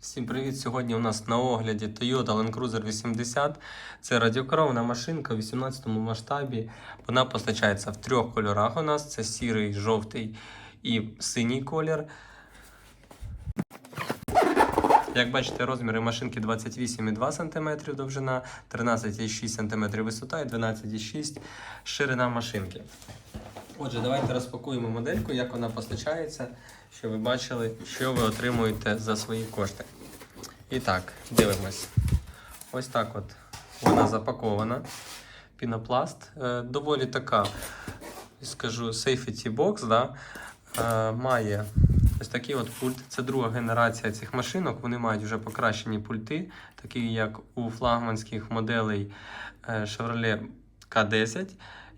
Всім привіт! Сьогодні у нас на огляді Toyota Land Cruiser 80. Це радіокерована машинка у 18 масштабі. Вона постачається в трьох кольорах. У нас це сірий, жовтий і синій колір. Як бачите, розміри машинки 28,2 см довжина, 13,6 см висота і 12,6 ширина машинки. Отже, давайте розпакуємо модельку, як вона постачається, щоб ви бачили, що ви отримуєте за свої кошти. І так, дивимось. Ось так от вона запакована. Пінопласт. Е, доволі така, скажу, safety box, да? е, має ось такий от пульт. Це друга генерація цих машинок. Вони мають вже покращені пульти, такі як у флагманських моделей е, Chevrolet K10.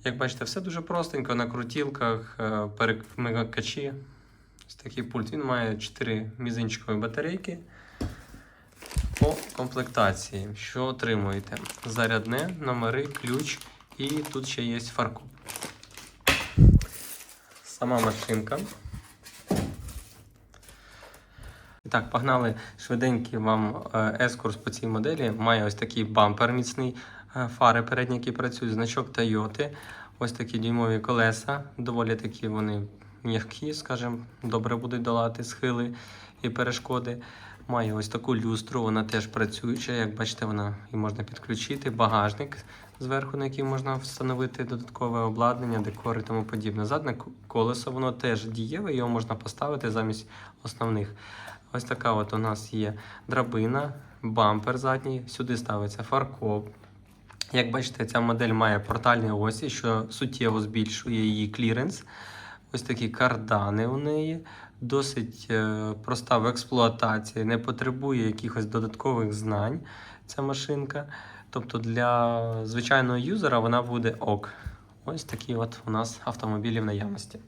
Як бачите, все дуже простенько на крутілках, е, перемикачі. Ось такий пульт. Він має 4 мізинчикові батарейки. По комплектації, що отримуєте? Зарядне, номери, ключ і тут ще є фаркоп. Сама машинка. Так, погнали швиденький вам е, ескурс по цій моделі. Має ось такий бампер міцний, е, фари передні, які працюють, значок Toyota. Ось такі дюймові колеса. Доволі такі вони м'які, скажімо, добре будуть долати схили і перешкоди. Має ось таку люстру, вона теж працююча. Як бачите, вона і можна підключити. Багажник зверху, на який можна встановити додаткове обладнання, декор і тому подібне. Задне колесо, воно теж дієве, його можна поставити замість основних. Ось така от у нас є драбина, бампер задній, сюди ставиться фаркоп. Як бачите, ця модель має портальні осі, що суттєво збільшує її кліренс. Ось такі кардани у неї. Досить е, проста в експлуатації, не потребує якихось додаткових знань ця машинка. Тобто для звичайного юзера вона буде ок. Ось такі от у нас автомобілі в наявності.